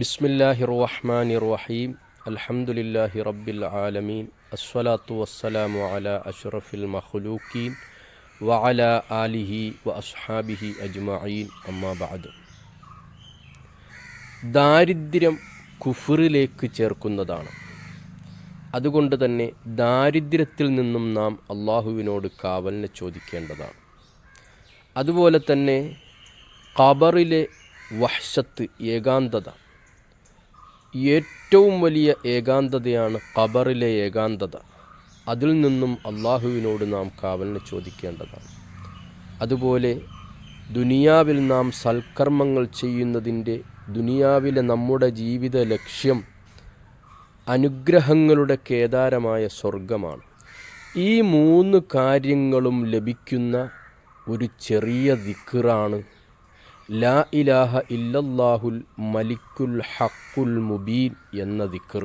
ബിസ്മില്ലാഹി റഹ്മാനി റഹീം അൽഹംദുലില്ലാഹി റബ്ബിൽ ആലമീൻ. അസ്വലാത്തു വസ്സലാമു അല അഷ്റഫിൽ മഖ്ലൂക്കീൻ വഅല ആലിഹി വ അസ്ഹാബിഹി അജ്മഈൻ. അമ്മാബാദ് ദാരിദ്ര്യം കുഫറിലേക്ക് ചേർക്കുന്നതാണ്. അതുകൊണ്ട് തന്നെ ദാരിദ്ര്യത്തിൽ നിന്നും നാം അള്ളാഹുവിനോട് കാവലിനെ ചോദിക്കേണ്ടതാണ്. അതുപോലെ തന്നെ ഖബറിലെ വഹ്ഷത്ത് ഏകാന്തത ഏറ്റവും വലിയ ഏകാന്തതയാണ് ഖബറിലെ ഏകാന്തത. അതിൽ നിന്നും അള്ളാഹുവിനോട് നാം കാവലിന് ചോദിക്കേണ്ടതാണ്. അതുപോലെ ദുനിയാവിൽ നാം സൽക്കർമ്മങ്ങൾ ചെയ്യുന്നതിന്റെ ദുനിയാവിലെ നമ്മുടെ ജീവിത ലക്ഷ്യം അനുഗ്രഹങ്ങളുടെ കേദാരമായ സ്വർഗമാണ് ഈ മൂന്ന് കാര്യങ്ങളും ലഭിക്കുന്ന ഒരു ചെറിയ ദിക്റാണ് ലാ ഇലാഹ ഇല്ലല്ലാഹുൽ മലിക്കുൽ ഹക്കുൽ മുബീൻ എന്ന ദിക്കർ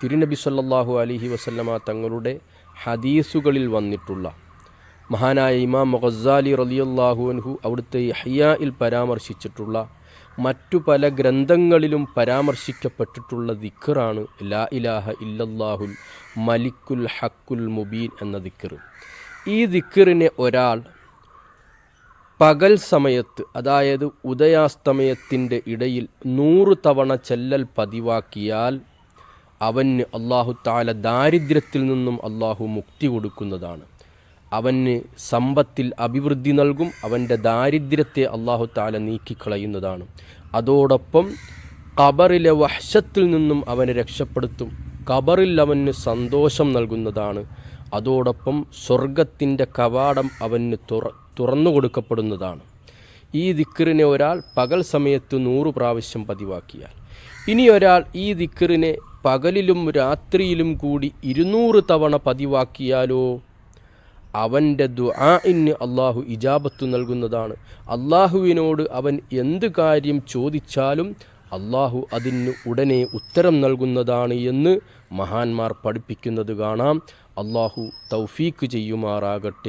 തിരുനബി സല്ലാഹു അലൈഹി വസല്ലമ തങ്ങളുടെ ഹദീസുകളിൽ വന്നിട്ടുള്ള മഹാനായ ഇമാം മൊഹസാലി റളിയല്ലാഹു അൻഹു അവിടുത്തെ ഹയ്യായിൽ പരാമർശിച്ചിട്ടുള്ള മറ്റു പല ഗ്രന്ഥങ്ങളിലും പരാമർശിക്കപ്പെട്ടിട്ടുള്ള ദിക്കറാണ് ലാ ഇലാഹ ഇല്ലല്ലാഹുൽ മലിക്കുൽ ഹക്കുൽ മുബീൻ എന്ന ദിക്കർ ഈ ദിക്കറിനെ ഒരാൾ പകൽ സമയത്ത് അതായത് ഉദയാസ്തമയത്തിന്റെ ഇടയിൽ നൂറ് തവണ ചെല്ലൽ പതിവാക്കിയാൽ അവന് അള്ളാഹു താല ദാരിദ്ര്യത്തിൽ നിന്നും അള്ളാഹു മുക്തി കൊടുക്കുന്നതാണ്. അവന് സമ്പത്തിൽ അഭിവൃദ്ധി നൽകും അവന്റെ ദാരിദ്ര്യത്തെ അള്ളാഹു താല നീക്കിക്കളയുന്നതാണ്. അതോടൊപ്പം ഖബറിലെ വശത്തിൽ നിന്നും അവനെ രക്ഷപ്പെടുത്തും. ഖബറിൽ അവന് സന്തോഷം നൽകുന്നതാണ്. അതോടൊപ്പം സ്വർഗത്തിന്റെ കവാടം അവന് തുറ തുറന്നു കൊടുക്കപ്പെടുന്നതാണ്. ഈ ദിക്കറിനെ ഒരാൾ പകൽ സമയത്ത് നൂറ് പ്രാവശ്യം പതിവാക്കിയാൽ ഇനി ഒരാൾ ഈ ദിക്കറിനെ പകലിലും രാത്രിയിലും കൂടി ഇരുന്നൂറ് തവണ പതിവാക്കിയാലോ? അവന്റെ ദുആഇന് അള്ളാഹു ഇജാബത്ത് നൽകുന്നതാണ്. അള്ളാഹുവിനോട് അവൻ എന്ത് കാര്യം ചോദിച്ചാലും അള്ളാഹു അതിന് ഉടനെ ഉത്തരം നൽകുന്നതാണ് എന്ന് മഹാന്മാർ പഠിപ്പിക്കുന്നത് കാണാം. അള്ളാഹു തൗഫീക്ക് ചെയ്യുമാറാകട്ടെ.